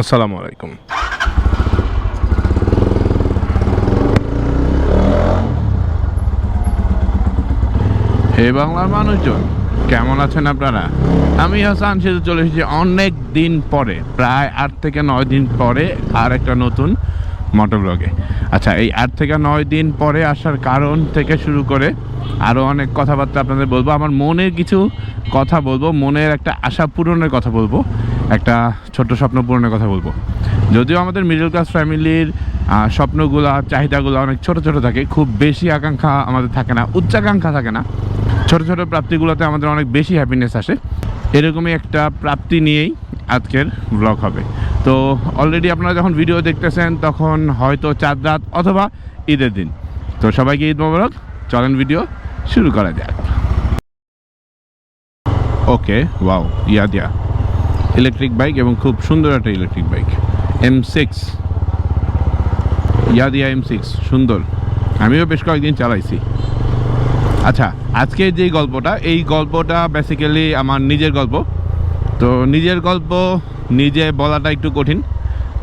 আসসালামু আলাইকুম। হে বাংলার মানুষজন, কেমন আছেন আপনারা? আমি হাসান সেতু চলে এসেছি অনেক দিন পরে, প্রায় আট থেকে নয় দিন পরে আর একটা নতুন মোটর ব্লগে আচ্ছা এই আট থেকে নয় দিন পরে আসার কারণ থেকে শুরু করে আরও অনেক কথাবার্তা আপনাদের বলব। আমার মনের কিছু কথা বলব, মনের একটা আশা পূরণের কথা বলব। একটা ছোট্ট স্বপ্ন পূরণের কথা বলব। যদিও আমাদের মিডল ক্লাস ফ্যামিলির স্বপ্নগুলো, চাহিদাগুলো অনেক ছোট ছোট থাকে, খুব বেশি আকাঙ্ক্ষা আমাদের থাকে না, উচ্চাকাঙ্ক্ষা থাকে না। ছোট ছোট প্রাপ্তিগুলোতে আমাদের অনেক বেশি হ্যাপিনেস আসে। এরকমই একটা প্রাপ্তি নিয়েই আজকের ব্লগ হবে। তো অলরেডি আপনারা যখন ভিডিও দেখতেছেন, তখন হয়তো চাঁদ রাত অথবা ঈদের দিন। তো সবাইকে ঈদ মোবারক। চলেন ভিডিও শুরু করা যাক। ওকে ওয়াও ইয়া দিয়া ইলেকট্রিক বাইক এবং খুব সুন্দর একটা electric bike M six Yadea M six সুন্দর। আমিও বেশ কয়েকদিন চালাইছি। আচ্ছা আজকে যে গল্পটা, এই গল্পটা বেসিক্যালি আমার নিজের গল্প। তো নিজের গল্প নিজে বলাটা একটু কঠিন।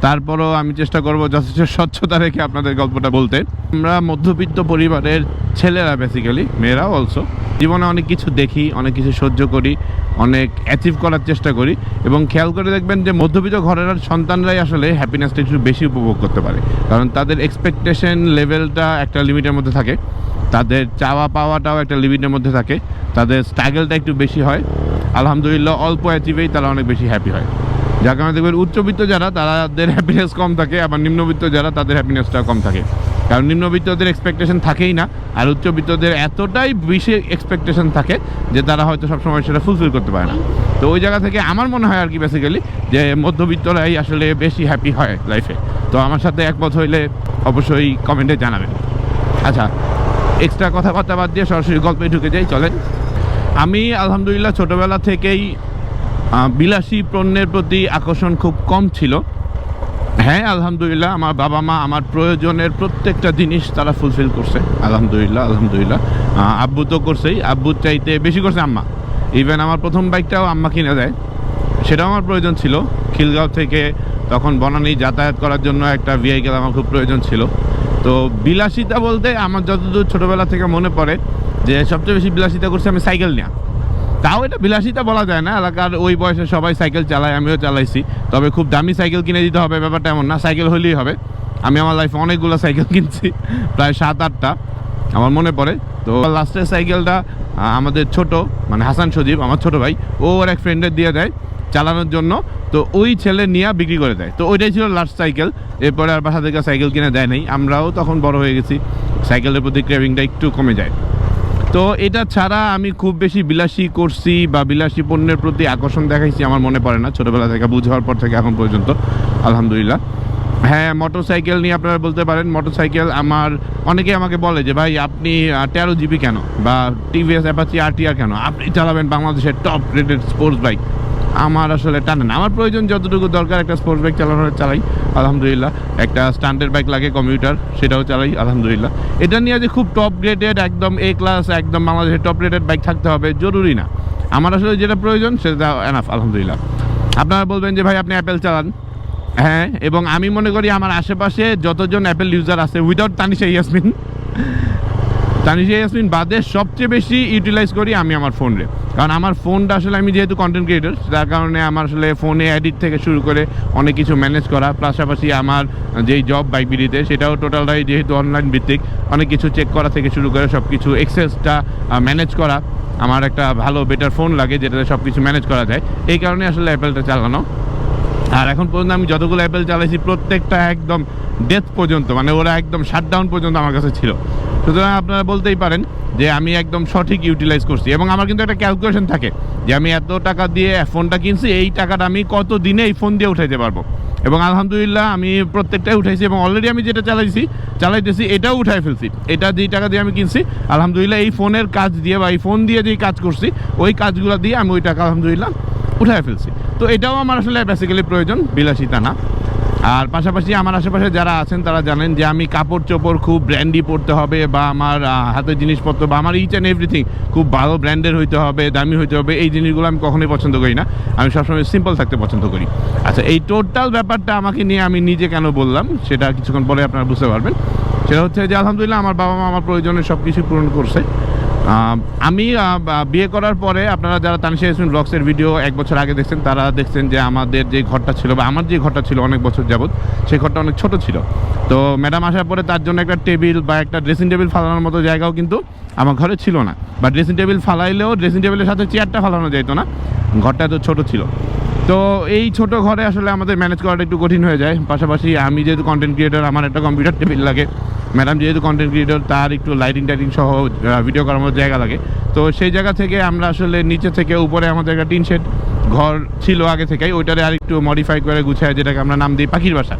তারপরও আমি চেষ্টা করব যথেষ্ট স্বচ্ছতা রেখে আপনাদের গল্পটা বলতে। আমরা মধ্যবিত্ত পরিবারের ছেলেরা বেসিক্যালি মেয়েরাও অলসো জীবনে অনেক কিছু দেখি, অনেক কিছু সহ্য করি, অনেক অ্যাচিভ করার চেষ্টা করি এবং খেয়াল করে দেখবেন যে মধ্যবিত্ত ঘরের সন্তানরাই আসলে হ্যাপিনেসটা একটু বেশি উপভোগ করতে পারে। কারণ তাদের এক্সপেকটেশন লেভেলটা একটা লিমিটের মধ্যে থাকে, তাদের চাওয়া পাওয়াটাও একটা লিমিটের মধ্যে থাকে, তাদের স্ট্রাগলটা একটু বেশি হয়। আলহামদুলিল্লাহ, অল্প অ্যাচিভেই তারা অনেক বেশি হ্যাপি হয়। যার কারণে দেখবেন উচ্চবিত্ত যারা, তাদের হ্যাপিনেস কম থাকে, আবার নিম্নবিত্ত যারা, তাদের হ্যাপিনেসটা কম থাকে। কারণ নিম্নবিত্তদের এক্সপেকটেশন থাকেই না, আর উচ্চবিত্তদের এতটাই বেশি এক্সপেকটেশন থাকে, যে তারা হয়তো সবসময় সেটা ফুলফিল করতে পারে না। তো ওই জায়গা থেকে আমার মনে হয় আর কি বেসিক্যালি যে মধ্যবিত্তরাই আসলে বেশি হ্যাপি হয় লাইফে তো আমার সাথে একমত হইলে অবশ্যই কমেন্টে জানাবেন। আচ্ছা এক্সট্রা কথাবার্তা বাদ দিয়ে সরাসরি গল্পে ঢুকে যাই, চলেন। আমি আলহামদুলিল্লাহ ছোটোবেলা থেকেই বিলাসী পণ্যের প্রতি আকর্ষণ খুব কম ছিল। হ্যাঁ আলহামদুলিল্লাহ, আমার বাবা মা আমার প্রয়োজনের প্রত্যেকটা জিনিস তারা ফুলফিল করছে। আলহামদুলিল্লাহ আলহামদুলিল্লাহ। আব্বু তো করছেই, আব্বুর চাইতে বেশি করছে আম্মা। ইভেন আমার প্রথম বাইকটাও আম্মা কিনে দেয়। সেটাও আমার প্রয়োজন ছিল। খিলগাঁও থেকে তখন বনানী যাতায়াত করার জন্য একটা ভেহিকেল আমার খুব প্রয়োজন ছিল। তো বিলাসিতা বলতে আমার যতদূর ছোটোবেলা থেকে মনে পড়ে যে সবচেয়ে বেশি বিলাসিতা করছে আমি সাইকেল নেওয়া তাও এটা বিলাসিতা বলা যায় না, এলাকার ওই বয়সে সবাই সাইকেল চালায়, আমিও চালাইছি। তবে খুব দামি সাইকেল কিনে দিতে হবে, ব্যাপারটা এমন না, সাইকেল হলেই হবে। আমি আমার লাইফে অনেকগুলো সাইকেল কিনছি, প্রায় সাত, আটটা, আমার মনে পড়ে। তো লাস্টের সাইকেলটা আমাদের ছোট মানে হাসান সজীব, আমার ছোট ভাই, ও ওর এক ফ্রেন্ডের দিয়ে দেয় চালানোর জন্য। তো ওই ছেলে নিয়ে বিক্রি করে দেয়। তো ওইটাই ছিল লাস্ট সাইকেল এরপরে আর বাসা থেকে সাইকেল কিনে দেয় নাই। আমরাও তখন বড় হয়ে গেছি, সাইকেলের প্রতি ক্রেভিংটা একটু কমে যায়। তো এটা ছাড়া আমি খুব বেশি বিলাসী করছি বা বিলাসী পণ্যের প্রতি আকর্ষণ দেখাইছি আমার মনে পড়ে না। ছোটোবেলা থেকে, বুঝার পর থেকে এখন পর্যন্ত, আলহামদুলিল্লাহ। হ্যাঁ মোটর সাইকেল নিয়ে আপনারা বলতে পারেন মোটর সাইকেল আমার অনেকে আমাকে বলে যে, ভাই, আপনি তেরো জিবি কেন? বা টিভিএস অ্যাপাচি আর কেন? আপনি চালাবেন বাংলাদেশের টপ রেটেড স্পোর্টস বাইক আমার আসলে টানে না। আমার প্রয়োজন যতটুকু দরকার, একটা স্পোর্টস বাইক চালানোর চালাই, আলহামদুলিল্লাহ। একটা স্ট্যান্ডার্ড বাইক লাগে কম্পিউটার সেটাও চালাই, আলহামদুলিল্লাহ। এটা নিয়ে যে খুব টপ গ্রেডেড একদম এ ক্লাস একদম বাংলাদেশের টপ গ্রেডেড বাইক থাকতে হবে, জরুরি না। আমার আসলে যেটা প্রয়োজন, সেটা এনাফ আলহামদুলিল্লাহ। আপনারা বলবেন যে, ভাই, আপনি অ্যাপেল চালান? হ্যাঁ এবং আমি মনে করি আমার আশেপাশে যতজন অ্যাপেল ইউজার আছে উইদাউট তানিশা ইয়াসমিন তানিশা ইয়াসমিন, বাদে সবচেয়ে বেশি ইউটিলাইজ করি আমি আমার ফোনে কারণ আমার ফোনটা আসলে আমি যেহেতু কন্টেন্ট ক্রিয়েটর যার কারণে আমার আসলে ফোনে এডিট থেকে শুরু করে অনেক কিছু ম্যানেজ করা, পাশাপাশি আমার যেই জব বাইক বিডিতে সেটাও টোটালটাই যেহেতু অনলাইন ভিত্তিক, অনেক কিছু চেক করা থেকে শুরু করে সব কিছু এক্সেসটা ম্যানেজ করা আমার একটা ভালো বেটার ফোন লাগে, যেটাতে সব কিছু ম্যানেজ করা যায়। এই কারণে আসলে অ্যাপেলটা চালানো। আর এখন পর্যন্ত আমি যতগুলো অ্যাপেল চালাইছি, প্রত্যেকটা একদম ডেথ পর্যন্ত মানে ওরা একদম শাটডাউন পর্যন্ত আমার কাছে ছিল। সুতরাং আপনারা বলতেই পারেন যে আমি একদম সঠিক ইউটিলাইজ করছি। এবং আমার কিন্তু একটা ক্যালকুলেশন থাকে যে আমি এত টাকা দিয়ে ফোনটা কিনছি, এই টাকাটা আমি কত দিনে এই ফোন দিয়ে উঠাইতে পারব? এবং আলহামদুলিল্লাহ আমি প্রত্যেকটাই উঠাইছি এবং অলরেডি আমি যেটা চালাইছি, চালাইতেছি, এটাও উঠাই ফেলছি। এটা যেই টাকা দিয়ে আমি কিনছি, আলহামদুলিল্লাহ এই ফোনের কাজ দিয়ে বা এই ফোন দিয়ে যেই কাজ করছি, ওই কাজগুলো দিয়ে আমি ওই টাকা আলহামদুলিল্লাহ উঠায় ফেলছি। তো এটাও আমার আসলে বেসিক্যালি প্রয়োজন, বিলাসিতা না। আর পাশাপাশি আমার আশেপাশে যারা আছেন, তারা জানেন যে আমি কাপড় চোপড় খুব ব্র্যান্ডি পরতে হবে বা আমার হাতের জিনিসপত্র বা আমার ইচ অ্যান্ড এভরিথিং খুব ভালো ব্র্যান্ডের হইতে হবে, দামি হইতে হবে, এই জিনিসগুলো আমি কখনোই পছন্দ করি না। আমি সবসময় সিম্পল থাকতে পছন্দ করি। আচ্ছা এই টোটাল ব্যাপারটা আমাকে নিয়ে আমি নিজে কেন বললাম, সেটা কিছুক্ষণ পরে আপনারা বুঝতে পারবেন। সেটা হচ্ছে যে, আলহামদুলিল্লাহ আমার বাবা মা আমার প্রয়োজনের সব কিছু পূরণ করছে। আমি বিয়ে করার পরে আপনারা যারা তানিশা ইসমিন ব্লগসের ভিডিও এক বছর আগে দেখছেন, তারা দেখছেন যে আমাদের যে ঘরটা ছিল, বা আমার যে ঘরটা ছিল অনেক বছর যাবত সেই ঘরটা অনেক ছোট ছিল। তো ম্যাডাম আসার পরে তার জন্য একটা টেবিল বা একটা ড্রেসিং টেবিল ফালানোর মতো জায়গাও কিন্তু আমার ঘরে ছিল না। বা ড্রেসিং টেবিল ফালাইলেও ড্রেসিং টেবিলের সাথে চেয়ারটা ফালানো যেত না। ঘরটা তো ছোট ছিল। তো এই ছোট ঘরে আসলে আমাদের ম্যানেজ করাটা একটু কঠিন হয়ে যায়। পাশাপাশি আমি যেহেতু কন্টেন্ট ক্রিয়েটর আমার একটা কম্পিউটার টেবিল লাগে। ম্যাডাম যেহেতু কন্টেন্ট ক্রিয়েটর তার একটু লাইটিং টাইটিং সহ ভিডিও করার মতো জায়গা লাগে। তো সেই জায়গা থেকে আমরা আসলে নিচে থেকে উপরে আমাদের একটা টিন শেড ঘর ছিল আগে থেকেই, ওইটারে আর একটু মডিফাই করে গুছায় যেটাকে আমরা নাম দিই পাখির বাসা।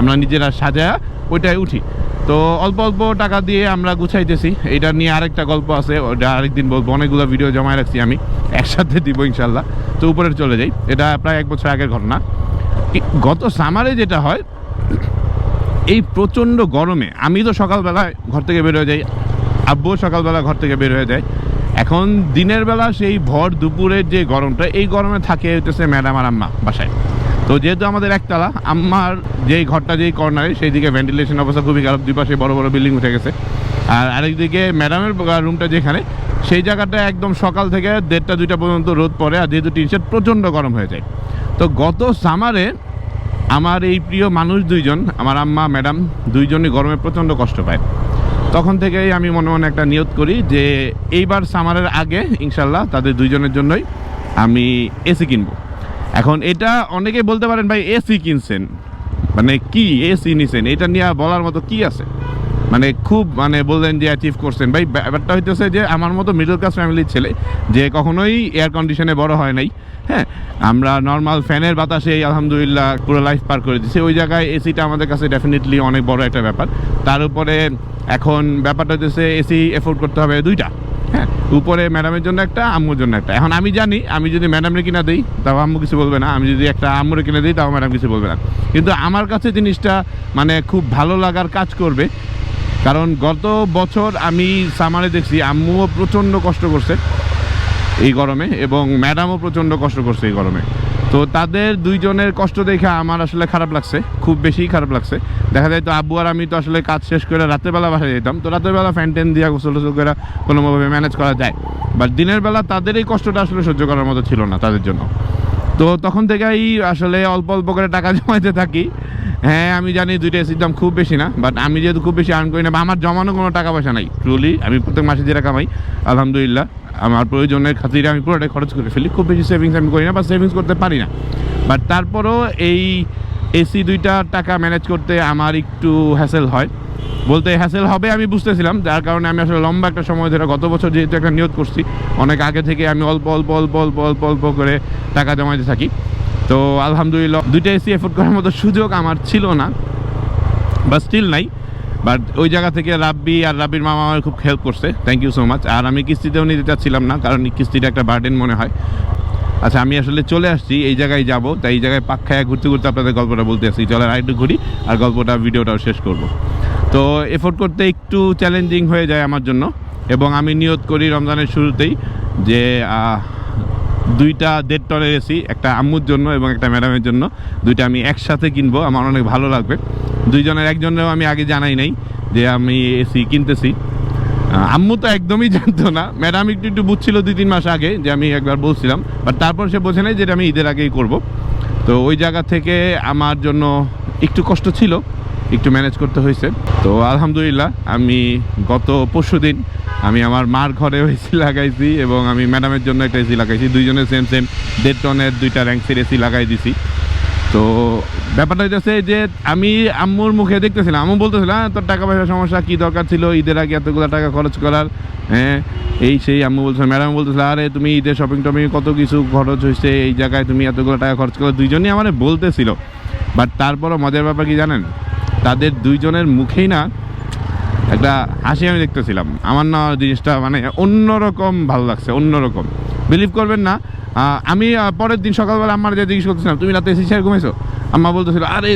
আমরা নিজেরা সাজায়া ওইটায় উঠি। তো অল্প অল্প টাকা দিয়ে আমরা গুছাইতেছি। এটা নিয়ে আরেকটা গল্প আছে ওটা আরেকদিন বলব। অনেকগুলো ভিডিও জমায় রাখছি আমি। একসাথে দিব ইনশাল্লাহ তো উপরে চলে যাই। এটা প্রায় এক বছর আগের ঘটনা। গত সামারে যেটা হয় এই প্রচণ্ড গরমে, আমি তো সকালবেলা ঘর থেকে বের হয়ে যাই আব্বুও সকালবেলা ঘর থেকে বের হয়ে যায়। এখন দিনের বেলা সেই ভর দুপুরের যে গরমটা, এই গরমে থাকে হইতেছে ম্যাডাম আর আম্মা বাসায়। তো যেহেতু আমাদের একতলা, আম্মার যেই ঘরটা, যেই কর্নারে সেই দিকে ভেন্টিলেশন অবস্থা খুবই খারাপ, দুই পাশে বড় বড় বিল্ডিং উঠে গেছে। আর আরেকদিকে ম্যাডামের রুমটা যেখানে, সেই জায়গাটা একদম সকাল থেকে দেড়টা, দুইটা পর্যন্ত রোদ পড়ে, আর যেহেতু টিন শেড, প্রচণ্ড গরম হয়ে যায়। তো গত সামারে আমার এই প্রিয় মানুষ দুইজন, আমার আম্মা, ম্যাডাম, দুইজনই গরমে প্রচণ্ড কষ্ট পায়। তখন থেকেই আমি মনে মনে একটা নিয়ত করি যে, এইবার সামারের আগে, ইনশাল্লাহ, তাদের দুইজনের জন্যই আমি এসি কিনবো। এখন এটা অনেকে বলতে পারেন, ভাই, এসি কিনছেন? মানে কি এসি নিছেন? এটা নিয়ে বলার মতো কি আছে? মানে খুব মানে বললেন যে অ্যাচিভ করছেন। ভাই ব্যাপারটা হইতেছে যে আমার মতো মিডল ক্লাস ফ্যামিলির ছেলে, যে কখনোই এয়ার কন্ডিশনে বড় হয় নাই হ্যাঁ? আমরা নর্মাল ফ্যানের বাতাসে আলহামদুলিল্লাহ পুরো লাইফ পার করে দিচ্ছি ওই জায়গায় এসিটা আমাদের কাছে ডেফিনেটলি অনেক বড় একটা ব্যাপার। তার উপরে এখন ব্যাপারটা হচ্ছে এসি এফোর্ড করতে হবে দুইটা হ্যাঁ? উপরে ম্যাডামের জন্য একটা, আম্মুর জন্য একটা। এখন আমি জানি, আমি যদি ম্যাডামের কিনা দিই, তাও আম্মু কিছু বলবে না। আমি যদি একটা আম্মুরে কিনে দিই, তাও ম্যাডাম কিছু বলবে না। কিন্তু আমার কাছে জিনিসটা মানে খুব ভালো লাগার কাজ করবে কারণ গত বছর আমি সামারে দেখছি আম্মুও প্রচণ্ড কষ্ট করছে এই গরমে এবং ম্যাডামও প্রচণ্ড কষ্ট করছে এই গরমে। তো তাদের দুইজনের কষ্ট দেখে আমার আসলে খারাপ লাগছে, খুব বেশি খারাপ লাগছে। দেখা যায় তো আব্বু আর আমি তো আসলে কাজ শেষ করে রাতের বেলা বাসায় যেতাম, তো রাতের বেলা ফ্যান ট্যান দিয়া গোসল টোসল করে কোনোভাবে ম্যানেজ করা যায়। বাট দিনের বেলা তাদের এই কষ্টটা আসলে সহ্য করার মতো ছিল না তাদের জন্য। তো তখন থেকেই আসলে অল্প অল্প করে টাকা জমাইতে থাকি। হ্যাঁ আমি জানি দুইটা এসির দাম খুব বেশি না বাট আমি যেহেতু খুব বেশি আর্ন করি না, বা আমার জমানো কোনো টাকা পয়সা নাই ট্রুলি আমি প্রত্যেক মাসে যেটা কামাই, আলহামদুলিল্লাহ, আমার প্রয়োজনের খাতিরে আমি পুরোটাই খরচ করে ফেলি, খুব বেশি সেভিংস আমি করি না, বা সেভিংস করতে পারি না। বাট তারপরও এই এসি দুইটা টাকা ম্যানেজ করতে আমার একটু হ্যাসেল হয়। বলতে হ্যাসেল হবে আমি বুঝতেছিলাম, যার কারণে আমি আসলে লম্বা একটা সময় ধরে গত বছর যেহেতু একটা নিয়োগ করছি, অনেক আগে থেকে আমি অল্প অল্প অল্প অল্প অল্প অল্প করে টাকা জমাইতে থাকি। তো আলহামদুলিল্লাহ দুইটা এসি এফোর্ড করার মতো সুযোগ আমার ছিল না বা স্টিল নাই। বাট ওই জায়গা থেকে রাব্বি আর রাব্বির মামা আমার খুব হেল্প করছে। থ্যাংক ইউ সো মাচ আর আমি কিস্তিতেও নিতে চাচ্ছিলাম না, কারণ কিস্তিটা একটা বার্ডেন মনে হয়। আচ্ছা আমি আসলে চলে আসছি, এই জায়গায় যাব। তাই এই জায়গায় পাক খায়া ঘুরতে ঘুরতে আপনাদের গল্পটা বলতে আসছি। চলে আরেকটু ঘুরি আর গল্পটা, ভিডিওটাও শেষ করব। তো এফোর্ড করতে একটু চ্যালেঞ্জিং হয়ে যায় আমার জন্য। এবং আমি নিয়ত করি রমজানের শুরুতেই যে দুইটা দেড় টনের এসি, একটা আম্মুর জন্য এবং একটা ম্যাডামের জন্য। দুইটা আমি একসাথে কিনবো, আমার অনেক ভালো লাগবে। দুইজনের একজনেরও আমি আগে জানাই নাই যে আমি এসি কিনতেছি। আম্মু তো একদমই জানতো না। ম্যাডাম একটু একটু বুঝছিল দুই তিন মাস আগে যে আমি একবার বলছিলাম বাট তারপর সে বোঝে নাই যে এটা আমি ঈদের আগেই করব। তো ওই জায়গা থেকে আমার জন্য একটু কষ্ট ছিল। একটু ম্যানেজ করতে হয়েছে। তো আলহামদুলিল্লাহ আমি গত পরশু দিন আমি আমার মার ঘরে এসি লাগাইছি এবং আমি ম্যাডামের জন্য একটা এসি লাগাইছি। দুইজনের সেম সেম দেড় টনের দুইটা র্যাঙ্কসের এসি লাগাই দিছি। তো ব্যাপারটা হচ্ছে যে আমি আম্মুর মুখে দেখতেছিলাম আম্মু বলতেছিল "হ্যাঁ, তোর টাকা পয়সার সমস্যা কী দরকার ছিল? ঈদের আগে এতগুলো টাকা খরচ করার? হ্যাঁ এই সেই আম্মু বলছিল ম্যাডাম বলতেছিল আরে তুমি ঈদের শপিং টপিং কত কিছু খরচ হয়েছে এই জায়গায় তুমি এতগুলো টাকা খরচ করো। দুইজনই আমার বলতেছিল। বাট তারপরও মজার ব্যাপার কি জানেন? তাদের দুইজনের মুখেই না একটা হাসি আমি দেখতেছিলাম। আমার না জিনিসটা মানে অন্যরকম ভালো লাগছে, অন্যরকম। বিলিভ করবেন না আমি পরের দিন সকালবেলা আমার যে জিজ্ঞেস করতেছিলাম, তুমি রাতে এসি শেয়ার ঘুমাইছো? আম্মা বলতেছিল, আরে,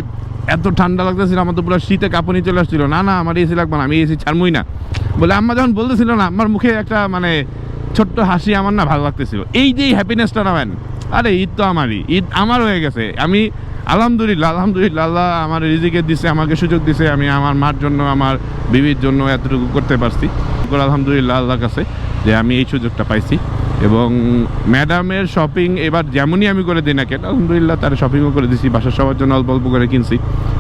এত ঠান্ডা লাগতেছিল, আমার তো পুরো শীতে কাঁপুনি চলে আসছিল। না না, আমার এসি লাগবে না, আমি এসি ছাড়মই না। বলে আম্মা যখন বলতেছিল না আমার মুখে একটা মানে ছোট্ট হাসি আমার না ভালো লাগতেছিল। এই যে হ্যাপিনেসটা না আরে, ঈদ তো আমারই, ঈদ আমার হয়ে গেছে। আমি আলহামদুলিল্লাহ আলহামদুলিল্লাহ, আল্লাহ আমার রিজিকে দিছে, আমাকে সুযোগ দিছে, আমি আমার মার জন্য, আমার বিবির জন্য এতটুকু করতে পারছি। আলহামদুলিল্লাহ আল্লাহর কাছে যে আমি এই সুযোগটা পাইছি। এবং ম্যাডামের শপিং এবার যেমনই আমি করে দিই না কেন, আলহামদুলিল্লাহ তার শপিংও করে দিছি, বাসার সবার জন্য অল্প অল্প করে কিনছি।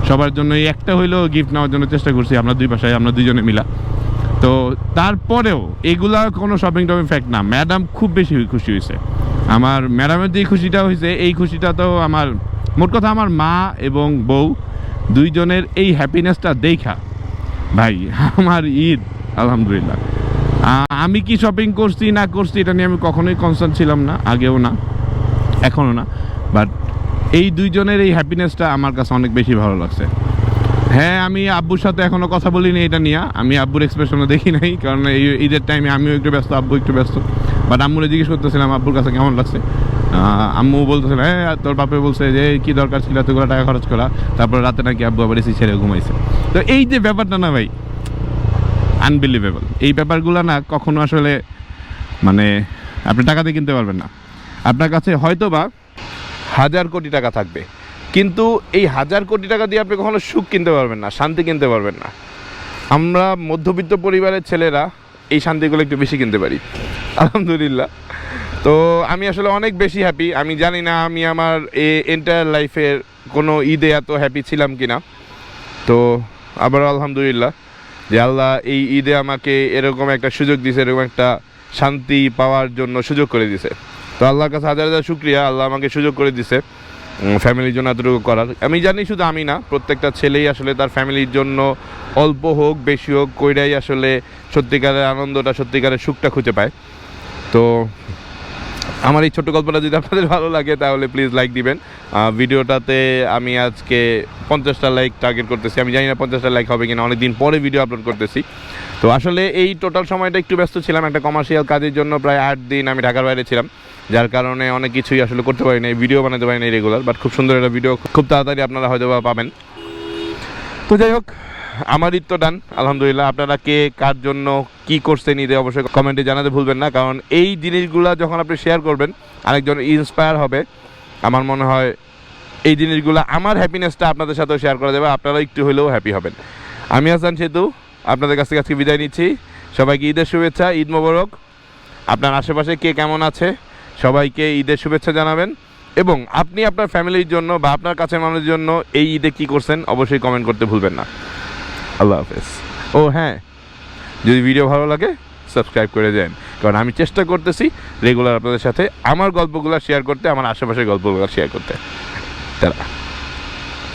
সবার জন্য এই একটা হইলেও গিফট নেওয়ার জন্য চেষ্টা করছি, আমরা দুই বাসায়, আমরা দুইজনে মিলা। তো তারপরেও এগুলা কোনো শপিং টপিং ফ্যাক্ট না, ম্যাডাম খুব বেশি খুশি হয়েছে আমার ম্যাডামের যে খুশিটা হয়েছে এই খুশিটা তো আমার মোট কথা আমার মা এবং বউ দুইজনের এই হ্যাপিনেসটা দেখা। ভাই, আমার ঈদ, আলহামদুলিল্লাহ। আমি কি শপিং করছি, না করছি, এটা নিয়ে আমি কখনোই কনসার্ন ছিলাম না, আগেও না, এখনও না। বাট এই দুইজনের এই হ্যাপিনেসটা আমার কাছে অনেক বেশি ভালো লাগছে। হ্যাঁ আমি আব্বুর সাথে এখনও কথা বলিনি এটা নিয়ে। আমি আব্বুর এক্সপ্রেশনও দেখি নাই, কারণ এই ঈদের টাইমে আমিও একটু ব্যস্ত, আব্বু একটু ব্যস্ত। বাট আম্মুরে জিজ্ঞেস করতেছিলাম, আব্বুর কাছে কেমন লাগছে? আম্মু বলতেছিল হ্যাঁ তোর বাপে বলছে যে কি দরকার ছিল, এতগুলো টাকা খরচ করা। তারপরে রাতে নাকি আব্বু আবার এসি ছেড়ে ঘুমাইছে। তো এই যে ব্যাপারটা না ভাই আনবিলিভেবল এই ব্যাপারগুলো না কখনো আসলে মানে আপনি টাকাতে কিনতে পারবেন না। আপনার কাছে হয়তো বা হাজার কোটি টাকা থাকবে, কিন্তু এই হাজার কোটি টাকা দিয়ে আপনি কখনো সুখ কিনতে পারবেন না, শান্তি কিনতে পারবেন না। আমরা মধ্যবিত্ত পরিবারের ছেলেরা এই শান্তিগুলো একটু বেশি কিনতে পারি। আলহামদুলিল্লাহ। তো আমি আসলে অনেক বেশি হ্যাপি আমি জানি না আমি আমার এন্টায়ার লাইফের কোনো ঈদে এত হ্যাপি ছিলাম কি না তো আবার আলহামদুলিল্লাহ যে আল্লাহ এই ঈদে আমাকে এরকম একটা সুযোগ দিছে এরকম একটা শান্তি পাওয়ার জন্য সুযোগ করে দিছে তো আল্লাহর কাছে হাজার হাজার শুক্রিয়া, আল্লাহ আমাকে সুযোগ করে দিছে ফ্যামিলির জন্য এতটুকু করার। আমি জানি শুধু আমি না, প্রত্যেকটা ছেলেই আসলে তার ফ্যামিলির জন্য অল্প হোক, বেশি হোক, কইরাই আসলে সত্যিকারের আনন্দটা, সত্যিকারের সুখটা খুঁজে পায়। তো আমার এই ছোট্ট গল্পটা যদি আপনাদের ভালো লাগে, তাহলে প্লিজ লাইক দিবেন। ভিডিওটাতে আমি আজকে পঞ্চাশটা লাইক টার্গেট করতেছি। আমি জানি না পঞ্চাশটা লাইক হবে কিনা, অনেকদিন পরে ভিডিও আপলোড করতেছি। তো আসলে এই টোটাল সময়টা একটু ব্যস্ত ছিলাম, একটা কমার্শিয়াল কাজের জন্য প্রায় আট দিন আমি ঢাকার বাইরে ছিলাম। যার কারণে অনেক কিছুই আসলে করতে পারি নাই ভিডিও বানাতে পারি না রেগুলার বাট খুব সুন্দর একটা ভিডিও খুব তাড়াতাড়ি আপনারা হয়তো পাবেন। তো যাই হোক আমার ঈদ তো ডান, আলহামদুলিল্লাহ। আপনারা কে, কার জন্য কি করছেন ঈদে অবশ্যই কমেন্টে জানাতে ভুলবেন না, কারণ এই জিনিসগুলো যখন আপনি শেয়ার করবেন, আরেকজন ইন্সপায়ার হবে। আমার মনে হয় এই জিনিসগুলো আমার হ্যাপিনেসটা আপনাদের সাথেও শেয়ার করা যাবে, আপনারা একটু হলেও হ্যাপি হবেন। আমি হাসান সেতু, আপনাদের কাছ থেকে আজকে বিদায় নিচ্ছি। সবাইকে ঈদের শুভেচ্ছা, ঈদ মোবারক। আপনার আশেপাশে কে কেমন আছে, সবাইকে ঈদের শুভেচ্ছা জানাবেন। এবং আপনি আপনার ফ্যামিলির জন্য বা আপনার কাছের মানুষের জন্য এই ঈদে কী করছেন, অবশ্যই কমেন্ট করতে ভুলবেন না। আল্লাহ হাফেজ ও হ্যাঁ। যদি ভিডিও ভালো লাগে সাবস্ক্রাইব করে দেন। কারণ আমি চেষ্টা করতেছি রেগুলার আপনাদের সাথে আমার গল্পগুলো শেয়ার করতে, আমার আশেপাশের গল্পগুলো শেয়ার করতে। তারা।